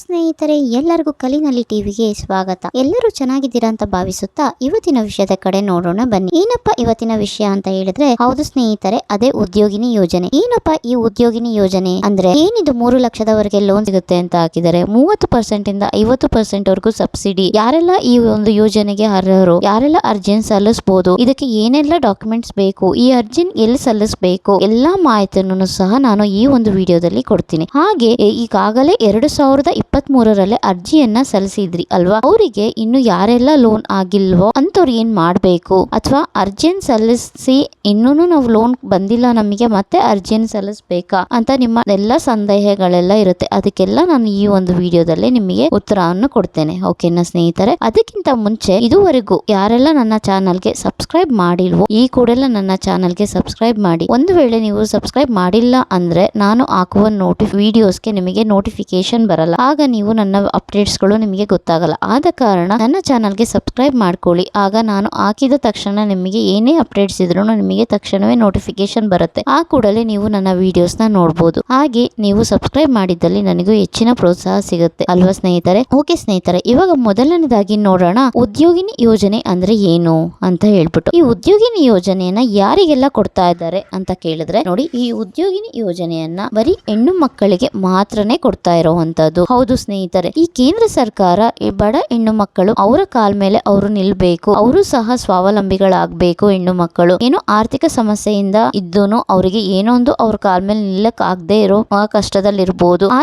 ಸ್ನೇಹಿತರೆ, ಎಲ್ಲರಿಗೂ ಕಲಿನಲ್ಲಿ ಟಿವಿಗೆ ಸ್ವಾಗತ. ಎಲ್ಲರೂ ಚೆನ್ನಾಗಿದ್ದೀರಾ ಅಂತ ಭಾವಿಸುತ್ತಾ ಇವತ್ತಿನ ವಿಷಯದ ಕಡೆ ನೋಡೋಣ ಬನ್ನಿ. ಏನಪ್ಪ ಇವತ್ತಿನ ವಿಷಯ ಅಂತ ಹೇಳಿದ್ರೆ, ಹೌದು ಸ್ನೇಹಿತರೆ, ಅದೇ ಉದ್ಯೋಗಿನಿ ಯೋಜನೆ. ಏನಪ್ಪ ಈ ಉದ್ಯೋಗಿನಿ ಯೋಜನೆ ಅಂದ್ರೆ? ಏನಿದು ಮೂರು ಲಕ್ಷದವರೆಗೆ ಲೋನ್ ಸಿಗುತ್ತೆ ಅಂತ ಹಾಕಿದರೆ, ಮೂವತ್ತು ಪರ್ಸೆಂಟ್ ಇಂದ ಐವತ್ತು ಪರ್ಸೆಂಟ್ ವರೆಗೂ ಸಬ್ಸಿಡಿ. ಯಾರೆಲ್ಲ ಈ ಒಂದು ಯೋಜನೆಗೆ ಅರ್ಹರು? ಯಾರೆಲ್ಲ ಅರ್ಜಿ ಸಲ್ಲಿಸಬಹುದು ಇದಕ್ಕೆ ಏನೆಲ್ಲ ಡಾಕ್ಯುಮೆಂಟ್ಸ್ ಬೇಕು? ಈ ಅರ್ಜಿನ್ ಎಲ್ಲಿ ಸಲ್ಲಿಸಬೇಕು? ಎಲ್ಲಾ ಮಾಹಿತಿಯನ್ನು ಸಹ ನಾನು ಈ ಒಂದು ವಿಡಿಯೋದಲ್ಲಿ ಕೊಡ್ತೀನಿ. ಹಾಗೆ, ಈಗಾಗಲೇ ಎರಡು ಸಾವಿರದ ಇಪ್ಪತ್ತ್ ಮೂರರಲ್ಲೇ ಅರ್ಜಿಯನ್ನ ಸಲ್ಲಿಸಿದ್ರಿ ಅಲ್ವಾ? ಅವರಿಗೆ ಇನ್ನು ಯಾರೆಲ್ಲ ಲೋನ್ ಆಗಿಲ್ವೋ ಅಂತವ್ರು ಏನ್ ಮಾಡ್ಬೇಕು? ಅಥವಾ ಅರ್ಜಿಯನ್ನು ಸಲ್ಲಿಸಿ ಇನ್ನೂ ನಾವು ಲೋನ್ ಬಂದಿಲ್ಲ ನಮಗೆ ಮತ್ತೆ ಅರ್ಜಿಯನ್ನು ಸಲ್ಲಿಸ್ಬೇಕಾ? ಅಂತ ನಿಮ್ಮ ಎಲ್ಲ ಸಂದೇಹಗಳೆಲ್ಲ ಇರುತ್ತೆ. ಅದಕ್ಕೆಲ್ಲ ನಾನು ಈ ಒಂದು ವಿಡಿಯೋದಲ್ಲಿ ನಿಮಗೆ ಉತ್ತರವನ್ನು ಕೊಡ್ತೇನೆ. ಓಕೆನಾ ಸ್ನೇಹಿತರೆ? ಅದಕ್ಕಿಂತ ಮುಂಚೆ ಇದುವರೆಗೂ ಯಾರೆಲ್ಲ ನನ್ನ ಚಾನಲ್ಗೆ ಸಬ್ಸ್ಕ್ರೈಬ್ ಮಾಡಿಲ್ವೋ, ಈ ಕೂಡಲೇ ನನ್ನ ಚಾನಲ್ಗೆ ಸಬ್ಸ್ಕ್ರೈಬ್ ಮಾಡಿ. ಒಂದು ವೇಳೆ ನೀವು ಸಬ್ಸ್ಕ್ರೈಬ್ ಮಾಡಿಲ್ಲ ಅಂದ್ರೆ ನಾನು ಹಾಕುವ ನೋಟಿ ವಿಡಿಯೋಸ್ಗೆ ನಿಮಗೆ ನೋಟಿಫಿಕೇಶನ್ ಬರಲ್ಲ. ನೀವು ನನ್ನ ಅಪ್ಡೇಟ್ಸ್ಗಳು ನಿಮಗೆ ಗೊತ್ತಾಗಲ್ಲ, ಆದ ಕಾರಣ ನನ್ನ ಚಾನಲ್ಗೆ ಸಬ್ಸ್ಕ್ರೈಬ್ ಮಾಡ್ಕೊಳ್ಳಿ. ಆಗ ನಾನು ಹಾಕಿದ ತಕ್ಷಣ ನಿಮಗೆ ಏನೇ ಅಪ್ಡೇಟ್ಸ್ ಇದ್ರೂ ನಿಮಗೆ ತಕ್ಷಣವೇ ನೋಟಿಫಿಕೇಶನ್ ಬರುತ್ತೆ. ಆ ಕೂಡಲೇ ನೀವು ನನ್ನ ವಿಡಿಯೋಸ್ನ ನೋಡ್ಬೋದು. ಹಾಗೆ ನೀವು ಸಬ್ಸ್ಕ್ರೈಬ್ ಮಾಡಿದ್ದಲ್ಲಿ ನನಗೂ ಹೆಚ್ಚಿನ ಪ್ರೋತ್ಸಾಹ ಸಿಗುತ್ತೆ. ಅಲ್ವಾ ಸ್ನೇಹಿತರೆ? ಓಕೆ ಸ್ನೇಹಿತರೆ, ಇವಾಗ ಮೊದಲನೇದಾಗಿ ನೋಡೋಣ ಉದ್ಯೋಗಿನಿ ಯೋಜನೆ ಅಂದ್ರೆ ಏನು ಅಂತ ಹೇಳ್ಬಿಟ್ಟು. ಈ ಉದ್ಯೋಗಿನಿ ಯೋಜನೆಯನ್ನ ಯಾರಿಗೆಲ್ಲ ಕೊಡ್ತಾ ಇದ್ದಾರೆ ಅಂತ ಕೇಳಿದ್ರೆ ನೋಡಿ, ಈ ಉದ್ಯೋಗಿನಿ ಯೋಜನೆಯನ್ನ ಬರೀ ಹೆಣ್ಣು ಮಕ್ಕಳಿಗೆ ಮಾತ್ರನೇ ಕೊಡ್ತಾ ಇರೋವಂಥದ್ದು. ಸ್ನೇಹಿತರೆ, ಈ ಕೇಂದ್ರ ಸರ್ಕಾರ ಬಡ ಹೆಣ್ಣು ಮಕ್ಕಳು ಅವರ ಕಾಲ್ ಮೇಲೆ ಅವರು ನಿಲ್ಬೇಕು, ಅವರು ಸಹ ಸ್ವಾವಲಂಬಿಗಳಾಗಬೇಕು ಹೆಣ್ಣು ಮಕ್ಕಳು. ಏನು ಆರ್ಥಿಕ ಸಮಸ್ಯೆಯಿಂದ ಇದ್ದೂನು ಅವರಿಗೆ ಏನೊಂದು ಅವ್ರ ಕಾಲ್ ಮೇಲೆ ನಿಲ್ಲಕ್ ಆಗದೆ ಇರೋ ಕಷ್ಟದಲ್ಲಿರ್ಬೋದು. ಆ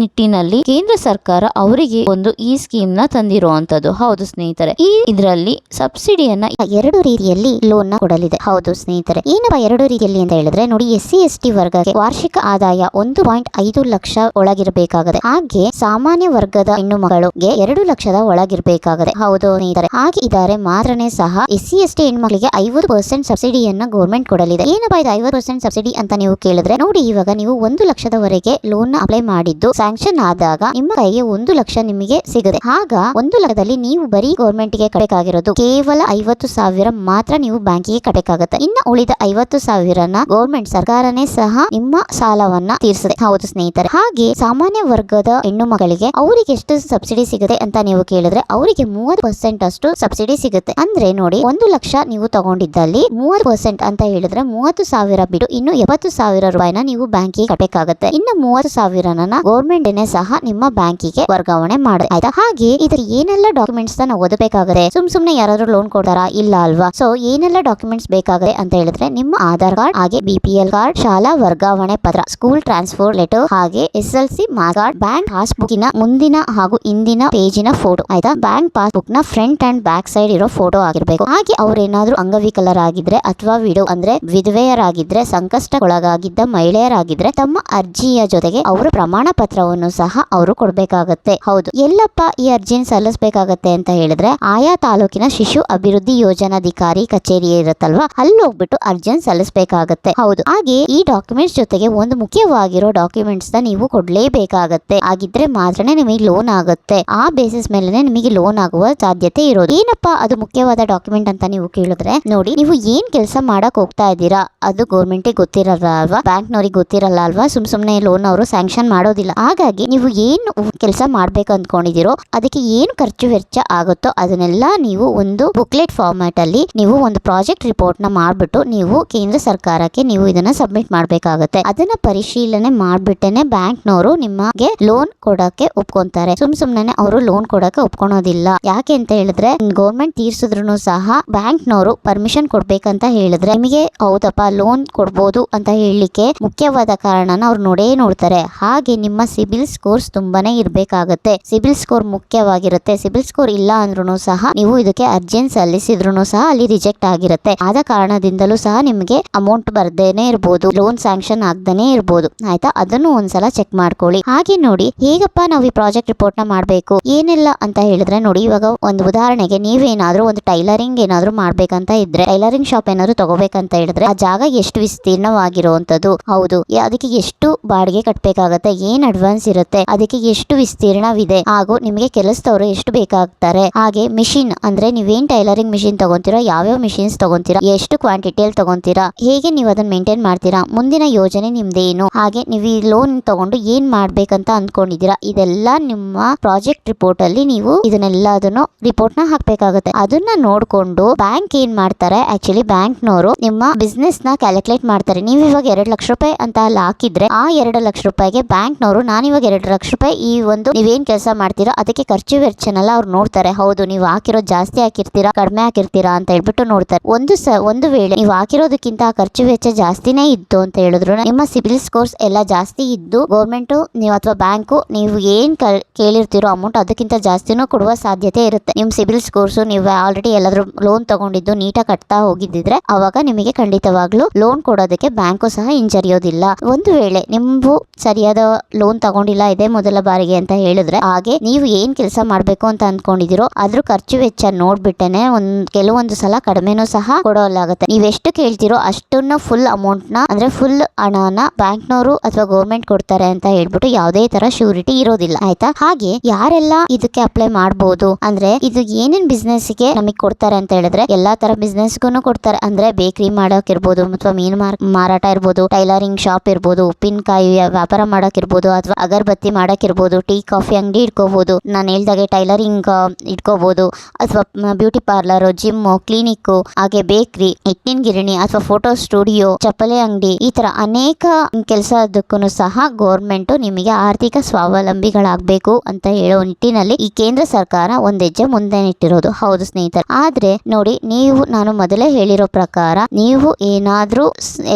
ನಿಟ್ಟಿನಲ್ಲಿ ಕೇಂದ್ರ ಸರ್ಕಾರ ಅವರಿಗೆ ಒಂದು ಈ ಸ್ಕೀಮ್ನ ತಂದಿರುವಂತದ್ದು ಹೌದು ಸ್ನೇಹಿತರೆ, ಈ ಇದರಲ್ಲಿ ಸಬ್ಸಿಡಿಯನ್ನ ಎರಡು ರೀತಿಯಲ್ಲಿ ಲೋನ್ನ ಕೊಡಲಿದೆ. ಹೌದು ಸ್ನೇಹಿತರೆ, ಏನಪ್ಪ ಎರಡು ರೀತಿಯಲ್ಲಿ ಅಂತ ಹೇಳಿದ್ರೆ ನೋಡಿ ಎಸ್ ಸಿ ಎಸ್ ಟಿ ವರ್ಗಕ್ಕೆ ವಾರ್ಷಿಕ ಆದಾಯ ಒಂದು ಪಾಯಿಂಟ್ ಐದು ಲಕ್ಷ ಒಳಗಿರಬೇಕಾಗದೆ, ಹಾಗೆ ಸಾಮಾನ್ಯ ವರ್ಗದ ಹೆಣ್ಣು ಮಕ್ಕಳಿಗೆ ಎರಡು ಲಕ್ಷದ ಒಳಗಿರಬೇಕಾಗದೆ ಹೌದು ಸ್ನೇಹಿತರೆ. ಹಾಗೆ ಇದ್ದಾರೆ ಮಾತ್ರನೇ ಸಹ ಎಸ್ ಸಿ ಎಸ್ ಟಿ ಹೆಣ್ಮಕ್ಳಿಗೆ ಐವತ್ತು ಪರ್ಸೆಂಟ್ ಸಬ್ಸಿಡಿಯನ್ನ ಗೌರ್ಮೆಂಟ್ ಕೊಡಲಿದೆ. ಏನಪ್ಪ ಇದು ಐವತ್ತು ಪರ್ಸೆಂಟ್ ಸಬ್ಸಿಡಿ ಅಂತ ನೀವು ಕೇಳಿದ್ರೆ, ನೋಡಿ ಇವಾಗ ನೀವು ಒಂದು ಲಕ್ಷದವರೆಗೆ ಲೋನ್ನ ಅಪ್ಲೈ ಮಾಡಿದ್ದು ಸ್ಯಾಂಕ್ಷನ್ ಆದಾಗ ನಿಮ್ಮ ಕೈಗೆ ಒಂದು ಲಕ್ಷ ನಿಮಗೆ ಸಿಗುತ್ತೆ ಆಗ ಒಂದು ಲಕ್ಷದಲ್ಲಿ ನೀವು ಬರೀ ಗೌರ್ಮೆಂಟ್ಗೆ ಕಟ್ಟಬೇಕಾಗಿರೋದು. ಕೇವಲ ಐವತ್ತು ಸಾವಿರ ಮಾತ್ರ ನೀವು ಬ್ಯಾಂಕಿಗೆ ಕಟ್ಟಬೇಕಾಗುತ್ತೆ. ಇನ್ನು ಉಳಿದ ಐವತ್ತು ಸಾವಿರನ ಗೌರ್ಮೆಂಟ್ ಸರ್ಕಾರನೇ ಸಹ ನಿಮ್ಮ ಸಾಲವನ್ನ ತೀರಿಸುತ್ತೆ ಹೌದು ಸ್ನೇಹಿತರೆ. ಹಾಗೆ ಸಾಮಾನ್ಯ ವರ್ಗದ ಹೆಣ್ಣು ಮಕ್ಕಳಿಗೆ ಅವರಿಗೆ ಎಷ್ಟು ಸಬ್ಸಿಡಿ ಸಿಗುತ್ತೆ ಅಂತ ನೀವು ಕೇಳಿದ್ರೆ ಅವರಿಗೆ ಮೂವತ್ತು ಪರ್ಸೆಂಟ್ ಅಷ್ಟು ಸಬ್ಸಿಡಿ ಸಿಗುತ್ತೆ. ಅಂದ್ರೆ ನೋಡಿ, ಒಂದು ಲಕ್ಷ ನೀವು ತಗೊಂಡಿದ್ದಲ್ಲಿ ಮೂವತ್ತು ಪರ್ಸೆಂಟ್ ಅಂತ ಹೇಳಿದ್ರೆ ಮೂವತ್ತು ಸಾವಿರ ಬಿಟ್ಟು ಇನ್ನು ಎಪ್ಪತ್ತು ಸಾವಿರ ರೂಪಾಯಿನ ನೀವು ಬ್ಯಾಂಕಿಗೆ ಕಟ್ಟಬೇಕಾಗುತ್ತೆ ಇನ್ನು ಮೂವತ್ತು ಸಾವಿರನ ಗೌರ್ಮೆಂಟ್ ಸಹ ನಿಮ್ಮ ಬ್ಯಾಂಕಿಗೆ ವರ್ಗಾವಣೆ ಮಾಡಿದೆ ಆಯ್ತಾ? ಹಾಗೆ ಇದ್ರ ಏನೆಲ್ಲ ಡಾಕ್ಯುಮೆಂಟ್ಸ್ ನಾವು ಓದಬೇಕಾಗುತ್ತೆ ಸುಮ್ ಸುಮ್ನೆ ಯಾರಾದ್ರೂ ಲೋನ್ ಕೊಡ್ತಾರಾ? ಇಲ್ಲ ಅಲ್ವಾ? ಸೊ ಏನೆಲ್ಲ ಡಾಕ್ಯುಮೆಂಟ್ಸ್ ಬೇಕಾಗುತ್ತೆ ಅಂತ ಹೇಳಿದ್ರೆ ನಿಮ್ಮ ಆಧಾರ್ ಕಾರ್ಡ್, ಹಾಗೆ ಬಿ ಪಿ ಎಲ್ ಕಾರ್ಡ್, ಶಾಲಾ ವರ್ಗಾವಣೆ ಪತ್ರ ಸ್ಕೂಲ್ ಟ್ರಾನ್ಸ್ಫರ್ ಲೆಟರ್ ಹಾಗೆ S L C card bank ಪಾಸ್ಬುಕ್ಕಿನ ಮುಂದಿನ ಹಾಗೂ ಹಿಂದಿನ ಪೇಜಿನ ಫೋಟೋ. ಆಯ್ತಾ? ಬ್ಯಾಂಕ್ ಪಾಸ್ಬುಕ್ನ ಫ್ರಂಟ್ ಅಂಡ್ ಬ್ಯಾಕ್ ಸೈಡ್ ಇರೋ ಫೋಟೋ ಆಗಿರ್ಬೇಕು. ಹಾಗೆ ಅವ್ರೇನಾದ್ರೂ ಅಂಗವಿಕಲರಾಗಿದ್ರೆ ಅಥವಾ ವಿಡೋ ಅಂದ್ರೆ ವಿಧವೆಯರಾಗಿದ್ರೆ, ಸಂಕಷ್ಟಕ್ಕೊಳಗಾಗಿದ್ದ ಮಹಿಳೆಯರಾಗಿದ್ರೆ ತಮ್ಮ ಅರ್ಜಿಯ ಜೊತೆಗೆ ಅವರ ಪ್ರಮಾಣ ಪತ್ರವನ್ನು ಸಹ ಅವರು ಕೊಡಬೇಕಾಗತ್ತೆ. ಹೌದು. ಎಲ್ಲಪ್ಪ, ಈ ಅರ್ಜಿನ ಸಲ್ಲಿಸಬೇಕಾಗತ್ತೆ ಅಂತ ಹೇಳಿದ್ರೆ ಆಯಾ ತಾಲೂಕಿನ ಶಿಶು ಅಭಿವೃದ್ಧಿ ಯೋಜನಾಧಿಕಾರಿ ಕಚೇರಿ ಇರುತ್ತಲ್ವಾ? ಅಲ್ಲಿ ಹೋಗ್ಬಿಟ್ಟು ಅರ್ಜಿನ ಸಲ್ಲಿಸಬೇಕಾಗತ್ತೆ. ಹೌದು. ಹಾಗೆ ಈ ಡಾಕ್ಯುಮೆಂಟ್ಸ್ ಜೊತೆಗೆ ಒಂದು ಮುಖ್ಯವಾಗಿರೋ ಡಾಕ್ಯುಮೆಂಟ್ಸ್ನ ನೀವು ಕೊಡ್ಲೇಬೇಕಾಗತ್ತೆ. ಆಗಿದ್ರೆ ಮಾತ್ರನೇ ನಿಮಗೆ ಲೋನ್ ಆಗುತ್ತೆ. ಆ ಬೇಸಿಸ್ ಮೇಲೆ ನಿಮಗೆ ಲೋನ್ ಆಗುವ ಸಾಧ್ಯತೆ ಇರೋದು. ಏನಪ್ಪ ಅದು ಮುಖ್ಯವಾದ ಡಾಕ್ಯುಮೆಂಟ್ ಅಂತ ನೀವು ಕೇಳಿದ್ರೆ, ನೋಡಿ, ನೀವು ಏನ್ ಕೆಲಸ ಮಾಡಕ್ ಹೋಗ್ತಾ ಇದ್ದೀರಾ? ಅದು ಗೌರ್ಮೆಂಟ್ ಗೊತ್ತಿರಲ್ಲ ಅಲ್ವಾ? ಬ್ಯಾಂಕ್ ನವರಿಗೆ ಗೊತ್ತಿರಲ್ಲ ಅಲ್ವಾ? ಸುಮ್ ಸುಮ್ನೆ ಲೋನ್ ಅವರು ಸ್ಯಾಂಕ್ಷನ್ ಮಾಡೋದಿಲ್ಲ. ಹಾಗಾಗಿ ನೀವು ಏನು ಕೆಲಸ ಮಾಡ್ಬೇಕು ಅನ್ಕೊಂಡಿದಿರೋ ಅದಕ್ಕೆ ಏನು ಖರ್ಚು ವೆಚ್ಚ ಆಗುತ್ತೋ ಅದನ್ನೆಲ್ಲ ನೀವು ಒಂದು ಬುಕ್ಲೆಟ್ ಫಾರ್ಮ್ಯಾಟ್ ಅಲ್ಲಿ ನೀವು ಒಂದು ಪ್ರಾಜೆಕ್ಟ್ ರಿಪೋರ್ಟ್ನ ಮಾಡ್ಬಿಟ್ಟು ನೀವು ಕೇಂದ್ರ ಸರ್ಕಾರಕ್ಕೆ ನೀವು ಇದನ್ನ ಸಬ್ಮಿಟ್ ಮಾಡ್ಬೇಕಾಗುತ್ತೆ. ಅದನ್ನ ಪರಿಶೀಲನೆ ಮಾಡ್ಬಿಟ್ಟೇನೆ ಬ್ಯಾಂಕ್ ನವರು ನಿಮಗೆ ಲೋನ್ ಕೊಡಕ್ಕೆ ಒಪ್ಕೊಂತಾರೆ. ಸುಮ್ ಸುಮ್ನೆ ಅವರು ಲೋನ್ ಕೊಡಕ್ಕೆ ಒಪ್ಕೊಳೋದಿಲ್ಲ. ಯಾಕೆ ಅಂತ ಹೇಳಿದ್ರೆ ಗೌರ್ಮೆಂಟ್ ತೀರ್ಸಿದ್ರು ಸಹ ಬ್ಯಾಂಕ್ ನವರು ಪರ್ಮಿಷನ್ ಕೊಡ್ಬೇಕಂತ ಹೇಳಿದ್ರೆ, ನಿಮಗೆ ಹೌದಪ್ಪ ಲೋನ್ ಕೊಡ್ಬೋದು ಅಂತ ಹೇಳಲಿಕ್ಕೆ ಮುಖ್ಯವಾದ ಕಾರಣನ ಅವ್ರು ನೋಡೇ ನೋಡ್ತಾರೆ. ಹಾಗೆ ನಿಮ್ಮ ಸಿಬಿಲ್ ಸ್ಕೋರ್ಸ್ ತುಂಬಾನೇ ಇರ್ಬೇಕಾಗತ್ತೆ. ಸಿಬಿಲ್ ಸ್ಕೋರ್ ಮುಖ್ಯವಾಗಿರುತ್ತೆ. ಸಿಬಿಲ್ ಸ್ಕೋರ್ ಇಲ್ಲ ಅಂದ್ರೂ ಸಹ ನೀವು ಇದಕ್ಕೆ ಅರ್ಜೆಂಟ್ ಸಲ್ಲಿಸಿದ್ರು ಸಹ ಅಲ್ಲಿ ರಿಜೆಕ್ಟ್ ಆಗಿರುತ್ತೆ. ಆದ ಕಾರಣದಿಂದಲೂ ಸಹ ನಿಮಗೆ ಅಮೌಂಟ್ ಬರ್ದೇನೆ ಇರ್ಬೋದು. ಲೋನ್ ಸ್ಯಾಂಕ್ಷನ್ ಆಗ್ದೇನೆ ಇರ್ಬೋದು. ಆಯ್ತಾ? ಅದನ್ನು ಒಂದ್ಸಲ ಚೆಕ್ ಮಾಡ್ಕೊಳ್ಳಿ. ಹಾಗೆ ನೋಡಿ ಹೇಗಪ್ಪ ನಾವು ಈ ಪ್ರಾಜೆಕ್ಟ್ ರಿಪೋರ್ಟ್ನ ಮಾಡಬೇಕು. ಏನಿಲ್ಲ ಅಂತ ಹೇಳಿದ್ರೆ ನೋಡಿ, ಇವಾಗ ಒಂದು ಉದಾಹರಣೆಗೆ ನೀವೇನಾದ್ರೂ ಒಂದು ಟೈಲರಿಂಗ್ ಏನಾದ್ರೂ ಮಾಡ್ಬೇಕಂತ ಇದ್ರೆ, ಟೈಲರಿಂಗ್ ಶಾಪ್ ಏನಾದ್ರು ತಗೋಬೇಕಂತ ಹೇಳಿದ್ರೆ, ಆ ಜಾಗ ಎಷ್ಟು ವಿಸ್ತೀರ್ಣವಾಗಿರುವಂತದ್ದು? ಹೌದು. ಅದಕ್ಕೆ ಎಷ್ಟು ಬಾಡಿಗೆ ಕಟ್ಟಬೇಕಾಗತ್ತೆ ಏನ್ ಅಡ್ವಾನ್ಸ್ ಇರುತ್ತೆ? ಅದಕ್ಕೆ ಎಷ್ಟು ವಿಸ್ತೀರ್ಣವಿದೆ? ಹಾಗೂ ನಿಮಗೆ ಕೆಲಸದವರು ಎಷ್ಟು ಬೇಕಾಗ್ತಾರೆ? ಹಾಗೆ ಮಿಷಿನ್ ಅಂದ್ರೆ ನೀವೇನ್ ಟೈಲರಿಂಗ್ ಮಿಷಿನ್ ತಗೊಂತೀರಾ? ಯಾವ್ಯಾವ ಮಿಷಿನ್ಸ್ ತಗೊಂತೀರಾ? ಎಷ್ಟು ಕ್ವಾಂಟಿಟಿಯಲ್ಲಿ ತಗೊಂತೀರಾ? ಹೇಗೆ ನೀವು ಅದನ್ನ ಮೇಂಟೈನ್ ಮಾಡ್ತೀರಾ? ಮುಂದಿನ ಯೋಜನೆ ನಿಮ್ದೇನು? ಹಾಗೆ ನೀವು ಈ ಲೋನ್ ತಗೊಂಡು ಏನ್ ಮಾಡ್ಬೇಕಂತ ಅಂದ್ಕೊಂಡಿದ್ದೀರಾ? ಇದೆಲ್ಲ ನಿಮ್ಮ ಪ್ರಾಜೆಕ್ಟ್ ರಿಪೋರ್ಟ್ ಅಲ್ಲಿ ನೀವು ಇದನ್ನೆಲ್ಲದನ್ನು ರಿಪೋರ್ಟ್ನ ಹಾಕ್ಬೇಕಾಗುತ್ತೆ. ಅದನ್ನ ನೋಡ್ಕೊಂಡು ಬ್ಯಾಂಕ್ ಏನ್ ಮಾಡ್ತಾರೆ? ಆಕ್ಚುಲಿ ಬ್ಯಾಂಕ್ ನವರು ನಿಮ್ಮ ಬಿಸ್ನೆಸ್ನ ಕ್ಯಾಲ್ಕುಲೇಟ್ ಮಾಡ್ತಾರೆ. ನೀವು ಇವಾಗ ಎರಡು ಲಕ್ಷ ರೂಪಾಯಿ ಅಂತ ಅಲ್ಲಿ ಹಾಕಿದ್ರೆ ಆ ಎರಡು ಲಕ್ಷ ರೂಪಾಯಿಗೆ ಬ್ಯಾಂಕ್ ನವರು ನಾನು ಇವಾಗ ಎರಡು ಲಕ್ಷ ರೂಪಾಯಿ ಈ ಒಂದು ನೀವೇನ್ ಕೆಲಸ ಮಾಡ್ತೀರೋ ಅದಕ್ಕೆ ಖರ್ಚು ವೆಚ್ಚನೆಲ್ಲ ಅವ್ರು ನೋಡ್ತಾರೆ. ಹೌದು, ನೀವು ಹಾಕಿರೋದು ಜಾಸ್ತಿ ಹಾಕಿರ್ತೀರಾ, ಕಡಿಮೆ ಹಾಕಿರ್ತೀರಾ ಅಂತ ಹೇಳ್ಬಿಟ್ಟು ನೋಡ್ತಾರೆ. ಒಂದು ಸ, ಒಂದು ವೇಳೆ ನೀವು ಹಾಕಿರೋದಕ್ಕಿಂತ ಖರ್ಚು ವೆಚ್ಚ ಜಾಸ್ತಿನೇ ಇತ್ತು ಅಂತ ಹೇಳಿದ್ರು. ನಿಮ್ಮ ಸಿಬಿಲ್ ಸ್ಕೋರ್ಸ್ ಎಲ್ಲ ಜಾಸ್ತಿ ಇದ್ದು ಗೌರ್ಮೆಂಟ್ ನೀವು ಅಥವಾ ಬ್ಯಾಂಕು ನೀವು ಏನ್ ಕಳ್- ಕೇಳಿರ್ತೀರೋ ಅಮೌಂಟ್ ಅದಕ್ಕಿಂತ ಜಾಸ್ತಿನೂ ಕೊಡುವ ಸಾಧ್ಯತೆ ಇರುತ್ತೆ. ನಿಮ್ಮ ಸಿಬಿಲ್ ಸ್ಕೋರ್ಸ್ ನೀವು ಆಲ್ರೆಡಿ ಎಲ್ಲಾದ್ರೂ ಲೋನ್ ತಗೊಂಡಿದ್ದು ನೀಟಾಗಿ ಕಟ್ತಾ ಹೋಗಿದ್ದಿದ್ರೆ ಅವಾಗ ನಿಮಗೆ ಖಂಡಿತವಾಗ್ಲೂ ಲೋನ್ ಕೊಡೋದಕ್ಕೆ ಬ್ಯಾಂಕು ಸಹ ಹಿಂಜರಿಯೋದಿಲ್ಲ. ಒಂದು ವೇಳೆ ನಿಮ್ಮು ಸರಿಯಾದ ಲೋನ್ ತಗೊಂಡಿಲ್ಲ ಇದೇ ಮೊದಲ ಬಾರಿಗೆ ಅಂತ ಹೇಳಿದ್ರೆ ಹಾಗೆ ನೀವು ಏನ್ ಕೆಲಸ ಮಾಡ್ಬೇಕು ಅಂತ ಅನ್ಕೊಂಡಿದಿರೋ ಅದ್ರ ಖರ್ಚು ವೆಚ್ಚ ನೋಡ್ಬಿಟ್ಟೆನೆ ಒಂದ್, ಕೆಲವೊಂದು ಸಲ ಕಡಿಮೆನೂ ಸಹ ಕೊಡೋಲಾಗುತ್ತೆ. ನೀವ್ ಎಷ್ಟು ಕೇಳ್ತಿರೋ ಅಷ್ಟನ್ನ ಫುಲ್ ಅಮೌಂಟ್ನ ಅಂದ್ರೆ ಫುಲ್ ಹಣನ ಬ್ಯಾಂಕ್ನವರು ಅಥವಾ ಗೌರ್ಮೆಂಟ್ ಕೊಡ್ತಾರೆ ಅಂತ ಹೇಳ್ಬಿಟ್ಟು ಯಾವುದೇ ತರ ಶ್ಯೂರಿಟಿ ಇರೋದಿಲ್ಲ, ಆಯ್ತಾ? ಹಾಗೆ ಯಾರೆಲ್ಲ ಇದಕ್ಕೆ ಅಪ್ಲೈ ಮಾಡಬಹುದು ಅಂದ್ರೆ ಇದು ಏನೇನ್ ಬಿಸ್ನೆಸ್ಗೆ ನಮಗೆ ಕೊಡ್ತಾರೆ ಅಂತ ಹೇಳಿದ್ರೆ, ಎಲ್ಲಾ ತರ ಬಿಸ್ನೆಸ್ ಗುನು ಕೊಡ್ತಾರೆ. ಅಂದ್ರೆ ಬೇಕರಿ ಮಾಡಕ್ ಇರ್ಬೋದು ಅಥವಾ ಮೀನು ಮಾರ್- ಮಾರಾಟ ಇರ್ಬೋದು ಟೈಲರಿಂಗ್ ಶಾಪ್ ಇರ್ಬೋದು, ಉಪ್ಪಿನಕಾಯಿ ವ್ಯಾಪಾರ ಮಾಡಕ್ ಇರ್ಬೋದು ಅಥವಾ ಅಗರಬತ್ತಿ ಮಾಡಕ್ ಇರ್ಬೋದು ಟೀ, ಕಾಫಿ ಅಂಗಡಿ ಇಟ್ಕೋಬಹುದು ನಾನು ಹೇಳ್ದಾಗೆ ಟೈಲರಿಂಗ್ ಇಟ್ಕೋಬಹುದು ಅಥವಾ ಬ್ಯೂಟಿ ಪಾರ್ಲರ್ ಜಿಮ್ ಕ್ಲಿನಿಕ್ ಹಾಗೆ ಬೇಕರಿ ಹಿಟ್ಟಿನ ಗಿರಣಿ, ಅಥವಾ ಫೋಟೋ ಸ್ಟುಡಿಯೋ ಚಪ್ಪಲೆ ಅಂಗಡಿ, ಈ ತರ ಅನೇಕ ಕೆಲಸದಕ್ಕೂ ಸಹ ಗೌರ್ಮೆಂಟ್ ನಿಮಗೆ ಆರ್ಥಿಕ ಸ್ವಾವಲಂಬಿಗಳಾಗಬೇಕು ಅಂತ ಹೇಳೋ ನಿಟ್ಟಿನಲ್ಲಿ ಈ ಕೇಂದ್ರ ಸರ್ಕಾರ ಒಂದ್ ಹೆಜ್ಜೆ ಮುಂದೆ ನಿಟ್ಟಿರೋದು ಹೌದು ಸ್ನೇಹಿತರೆ. ಆದ್ರೆ ನೋಡಿ, ನೀವು, ನಾನು ಮೊದಲೇ ಹೇಳಿರೋ ಪ್ರಕಾರ ನೀವು ಏನಾದ್ರೂ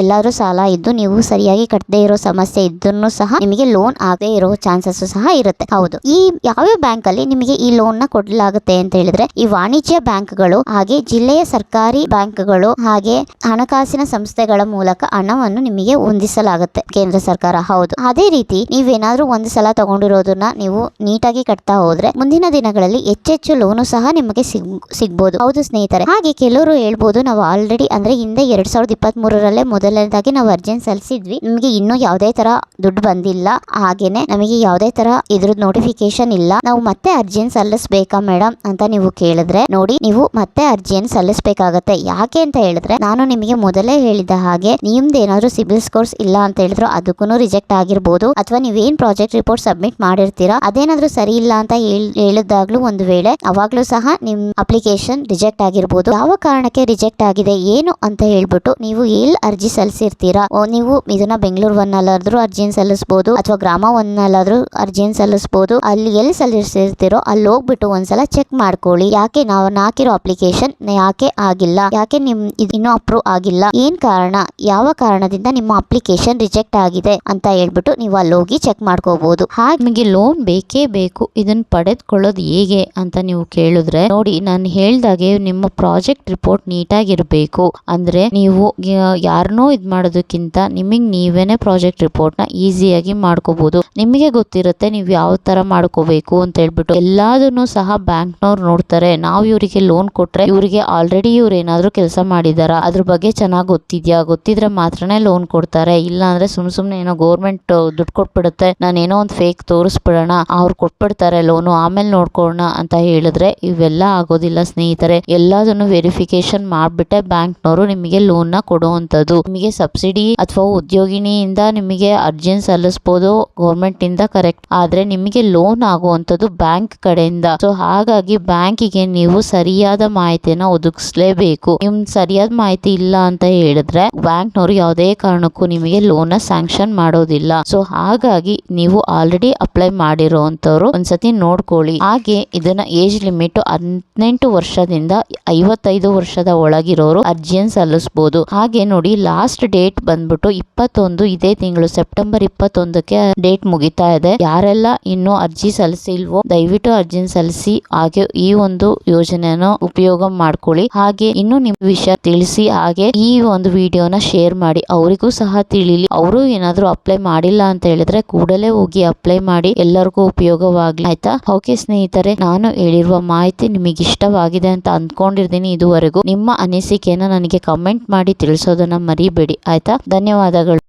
ಎಲ್ಲಾದ್ರೂ ಸಾಲ ಇದ್ದು ನೀವು ಸರಿಯಾಗಿ ಕಟ್ಟದೇ ಇರೋ ಸಮಸ್ಯೆ ಇದ್ದನ್ನು ಸಹ ನಿಮಗೆ ಲೋನ್ ಆಗದೆ ಇರೋ ಚಾನ್ಸಸ್ ಸಹ ಇರುತ್ತೆ. ಹೌದು. ಈ ಯಾವ ಬ್ಯಾಂಕ್ ಅಲ್ಲಿ ನಿಮಗೆ ಈ ಲೋನ್ನ ಕೊಡಲಾಗುತ್ತೆ ಅಂತ ಹೇಳಿದ್ರೆ, ಈ ವಾಣಿಜ್ಯ ಬ್ಯಾಂಕ್ಗಳು ಹಾಗೆ ಜಿಲ್ಲೆಯ ಸರ್ಕಾರಿ ಬ್ಯಾಂಕ್ಗಳು ಹಾಗೆ ಹಣಕಾಸಿನ ಸಂಸ್ಥೆಗಳ ಮೂಲಕ ಹಣವನ್ನು ನಿಮಗೆ ಹೊಂದಿಸಲಾಗುತ್ತೆ ಕೇಂದ್ರ ಸರ್ಕಾರ. ಹೌದು. ಅದೇ ರೀತಿ ನೀವೇನಾದ್ರೂ ಒಂದು ಸಲ ತಗೊಂಡಿರೋದನ್ನ ನೀವು ನೀಟಾಗಿ ಕಟ್ತಾ ಹೋದ್ರೆ ಮುಂದಿನ ದಿನಗಳಲ್ಲಿ ಹೆಚ್ಚೆಚ್ಚು ಲೋನು ಸಹ ನಿಮಗೆ ಸಿಗ್, ಸಿಗ್ಬೋದು. ಹೌದು ಸ್ನೇಹಿತರೆ. ಹಾಗೆ ಕೆಲವರು ಹೇಳ್ಬೋದು, ನಾವು ಆಲ್ರೆಡಿ ಅಂದ್ರೆ ಹಿಂದೆ ಎರಡ್ ಸಾವಿರದ ಇಪ್ಪತ್ತ್ ಮೂರರಲ್ಲೇ ಮೊದಲನೇದಾಗಿ ನಾವು ಅರ್ಜೆಂಟ್ ಸಲ್ಲಿಸಿದ್ವಿ. ನಮಗೆ ಇನ್ನೂ ಯಾವುದೇ ತರ ದುಡ್ಡು ಬಂದಿಲ್ಲ. ಹಾಗೇನೆ ನಮಗೆ ಯಾವುದೇ ತರ ಇದ್ರದ್ದು ನೋಟಿಫಿಕೇಶನ್ ಇಲ್ಲ. ನಾವು ಮತ್ತೆ ಅರ್ಜಿಯನ್ನು ಸಲ್ಲಿಸಬೇಕಾ ಮೇಡಮ್ ಅಂತ ನೀವು ಕೇಳಿದ್ರೆ ನೋಡಿ, ನೀವು ಮತ್ತೆ ಅರ್ಜಿಯನ್ನು ಸಲ್ಲಿಸಬೇಕಾಗತ್ತೆ. ಯಾಕೆ ಅಂತ ಹೇಳಿದ್ರೆ ನಾನು ನಿಮಗೆ ಮೊದಲೇ ಹೇಳಿದ ಹಾಗೆ ನಿಮ್ದು ಏನಾದ್ರು ಸಿಬಿಲ್ ಸ್ಕೋರ್ಸ್ ಇಲ್ಲ ಅಂತ ಹೇಳಿದ್ರು ಅದಕ್ಕೂ ರಿಜೆಕ್ಟ್ ಆಗಿರ್ಬೋದು. ಅಥವಾ ನೀವೇನ್ ಪ್ರಾಜೆಕ್ಟ್ ರಿಪೋರ್ಟ್ ಮಾಡಿರ್ತೀರಾ? ಅದೇನಾದ್ರೂ ಸರಿ ಇಲ್ಲ ಅಂತ ಹೇಳ್- ಹೇಳಿದಾಗ್ಲೂ ಒಂದು ವೇಳೆ ಅವಾಗ್ಲೂ ಸಹ ನಿಮ್ ಅಪ್ಲಿಕೇಶನ್ ರಿಜೆಕ್ಟ್ ಆಗಿರ್ಬೋದು. ಯಾವ ಕಾರಣಕ್ಕೆ ರಿಜೆಕ್ಟ್ ಆಗಿದೆ, ಏನು ಅಂತ ಹೇಳ್ಬಿಟ್ಟು ನೀವು ಎಲ್ಲಿ ಅರ್ಜಿ ಸಲ್ಲಿಸಿರ್ತೀರಾ? ನೀವು ಇದನ್ನ ಬೆಂಗಳೂರು ಒನ್ ಅಲ್ಲಾದ್ರೂ ಅರ್ಜಿಯನ್ನು ಸಲ್ಲಿಸಬಹುದು ಅಥವಾ ಗ್ರಾಮ ಒನ್ ಅಲ್ಲಾದ್ರೂ ಸಲ್ಲಿಸಬಹುದು ಅಲ್ಲಿ ಎಲ್ಲಿ ಸಲ್ಲಿಸಿರ್ತೀರೋ ಅಲ್ಲಿ ಹೋಗ್ಬಿಟ್ಟು ಒಂದ್ಸಲ ಚೆಕ್ ಮಾಡ್ಕೊಳ್ಳಿ. ಯಾಕೆ ನಾವು ಹಾಕಿರೋ ಅಪ್ಲಿಕೇಶನ್ ಯಾಕೆ ಆಗಿಲ್ಲ? ಯಾಕೆ ನಿಮ್ ಇದು ಇನ್ನೂ ಅಪ್ರೂವ್ ಆಗಿಲ್ಲ? ಏನ್ ಕಾರಣ? ಯಾವ ಕಾರಣದಿಂದ ನಿಮ್ಮ ಅಪ್ಲಿಕೇಶನ್ ರಿಜೆಕ್ಟ್ ಆಗಿದೆ ಅಂತ ಹೇಳ್ಬಿಟ್ಟು ನೀವು ಅಲ್ಲಿ ಹೋಗಿ ಚೆಕ್ ಮಾಡ್ಕೋಬಹುದು ಹಾಗೆ ನಿಮಗೆ ಲೋನ್ ಬೇಕೇ ಬೇಕು. ಇದನ್ನ ಪಡೆದುಕೊಳ್ಳೋದು ಹೇಗೆ ಅಂತ ನೀವು ಕೇಳಿದ್ರೆ, ನೋಡಿ, ನಾನು ಹೇಳ್ದಾಗೆ ನಿಮ್ಮ ಪ್ರಾಜೆಕ್ಟ್ ರಿಪೋರ್ಟ್ ನೀಟಾಗಿರ್ಬೇಕು. ಅಂದ್ರೆ ನೀವು ಯಾರನ್ನೋ ಇದ್ ಮಾಡೋದಕ್ಕಿಂತ ನಿಮಗೆ ನೀವೇನೆ ಪ್ರಾಜೆಕ್ಟ್ ರಿಪೋರ್ಟ್ನ ಈಸಿಯಾಗಿ ಮಾಡ್ಕೋಬಹುದು ನಿಮಗೆ ಗೊತ್ತಿರುತ್ತೆ ನೀವು ಯಾವ ತರ ಮಾಡ್ಕೋಬೇಕು ಅಂತ ಹೇಳ್ಬಿಟ್ಟು. ಎಲ್ಲದನ್ನು ಸಹ ಬ್ಯಾಂಕ್ನವ್ರು ನೋಡ್ತಾರೆ. ನಾವು ಇವರಿಗೆ ಲೋನ್ ಕೊಟ್ರೆ ಇವರಿಗೆ ಆಲ್ರೆಡಿ ಇವ್ರು ಏನಾದ್ರು ಕೆಲಸ ಮಾಡಿದಾರ. ಅದ್ರ ಬಗ್ಗೆ ಚೆನ್ನಾಗಿ ಗೊತ್ತಿದ್ಯಾ? ಗೊತ್ತಿದ್ರೆ ಮಾತ್ರನೇ ಲೋನ್ ಕೊಡ್ತಾರೆ. ಇಲ್ಲ ಅಂದ್ರೆ ಸುಮ್ ಸುಮ್ನೆ ಏನೋ ಗೌರ್ಮೆಂಟ್ ದುಡ್ಡು ಕೊಟ್ಬಿಡುತ್ತೆ. ನಾನೇನೋ ಒಂದು ಫೇಕ್ ತೋರಿಸ್ಬಿಡೋಣ, ಅವ್ರು ಕೊಟ್ಬಿಡ್ತಾರೆ ಲೋನು ಆಮೇಲೆ ನೋಡ್ಕೊಳ್ಳೋಣ ಅಂತ ಹೇಳಿದ್ರೆ ಇವೆಲ್ಲ ಆಗೋದಿಲ್ಲ ಸ್ನೇಹಿತರೆ. ಎಲ್ಲದನ್ನು ವೆರಿಫಿಕೇಶನ್ ಮಾಡ್ಬಿಟ್ಟೆ ಬ್ಯಾಂಕ್ನವರು ನಿಮಗೆ ಲೋನ್ನ ಕೊಡುವಂತದ್ದು ನಿಮಗೆ ಸಬ್ಸಿಡಿ ಅಥವಾ ಉದ್ಯೋಗಿನಿಯಿಂದ ನಿಮಗೆ ಅರ್ಜಿನ್ ಸಲ್ಲಿಸಬಹುದು ಗೌರ್ಮೆಂಟ್ ಇಂದ ಕರೆಕ್ಟ್ ಆದ್ರೆ ನಿಮಗೆ ಲೋನ್ ಆಗುವಂತದ್ದು ಬ್ಯಾಂಕ್ ಕಡೆಯಿಂದ. ಸೊ ಹಾಗಾಗಿ ಬ್ಯಾಂಕಿಗೆ ನೀವು ಸರಿಯಾದ ಮಾಹಿತಿಯನ್ನ ಒದಗಿಸ್ಲೇಬೇಕು. ನಿಮ್ ಸರಿಯಾದ ಮಾಹಿತಿ ಇಲ್ಲ ಅಂತ ಹೇಳಿದ್ರೆ ಬ್ಯಾಂಕ್ನವರು ಯಾವುದೇ ಕಾರಣಕ್ಕೂ ನಿಮಗೆ ಲೋನ್ ಸ್ಯಾಂಕ್ಷನ್ ಮಾಡೋದಿಲ್ಲ. ಸೊ ಹಾಗಾಗಿ ನೀವು ಆಲ್ರೆಡಿ ಅಪ್ಲೈ ಮಾಡಿರುವಂತವ್ರು ಒಂದ್ಸತಿ ನೋಡ್ಕೊಳ್ಳಿ. ಹಾಗೆ ಇದನ್ನ ಏಜ್ ಲಿಮಿಟ್ ಹದಿನೆಂಟು ವರ್ಷದಿಂದ ಐವತ್ತೈದು ವರ್ಷದ ಒಳಗಿರೋರು ಅರ್ಜಿಯನ್ನು ಸಲ್ಲಿಸಬಹುದು ಹಾಗೆ ನೋಡಿ ಲಾಸ್ಟ್ ಡೇಟ್ ಬಂದ್ಬಿಟ್ಟು ಇಪ್ಪತ್ತೊಂದು, ಇದೇ ತಿಂಗಳು ಸೆಪ್ಟೆಂಬರ್ ಇಪ್ಪತ್ತೊಂದಕ್ಕೆ ಡೇಟ್ ಮುಗಿತಾ ಇದೆ. ಯಾರೆಲ್ಲ ಇನ್ನು ಅರ್ಜಿ ಸಲ್ಲಿಸಿಲ್ವೋ, ದಯವಿಟ್ಟು ಅರ್ಜಿ ಸಲ್ಲಿಸಿ, ಹಾಗೆ ಈ ಒಂದು ಯೋಜನೆಯನ್ನು ಉಪಯೋಗ ಮಾಡ್ಕೊಳ್ಳಿ. ಹಾಗೆ ಇನ್ನು ನಿಮ್ ವಿಷಯ ತಿಳಿಸಿ, ಹಾಗೆ ಈ ಒಂದು ವಿಡಿಯೋನ ಶೇರ್ ಮಾಡಿ. ಅವರಿಗೂ ಸಹ ತಿಳಿಲಿ. ಅವರು ಏನಾದ್ರು ಅಪ್ಲೈ ಮಾಡಿಲ್ಲ ಅಂತ ಹೇಳಿದ್ರೆ ಕೂಡಲೇ ಹೋಗಿ ಅಪ್ಲೈ ಮಾಡಿ ಎಲ್ಲರಿಗೂ ಉಪಯೋಗವಾಗ್ಲಿ. ಆಯ್ತಾ? ಓಕೆ ಸ್ನೇಹಿತರೆ, ನಾನು ಹೇಳಿರುವ ಮಾಹಿತಿ ನಿಮಗೆ ಇಷ್ಟವಾಗಿದೆ ಅಂತ ಅಂದ್ಕೊಂಡಿರ್ತೀನಿ ಇದುವರೆಗೂ. ನಿಮ್ಮ ಅನಿಸಿಕೆಯನ್ನು ನನಗೆ ಕಮೆಂಟ್ ಮಾಡಿ ತಿಳಿಸೋದನ್ನ ಮರಿಬೇಡಿ. ಆಯ್ತಾ? ಧನ್ಯವಾದಗಳು.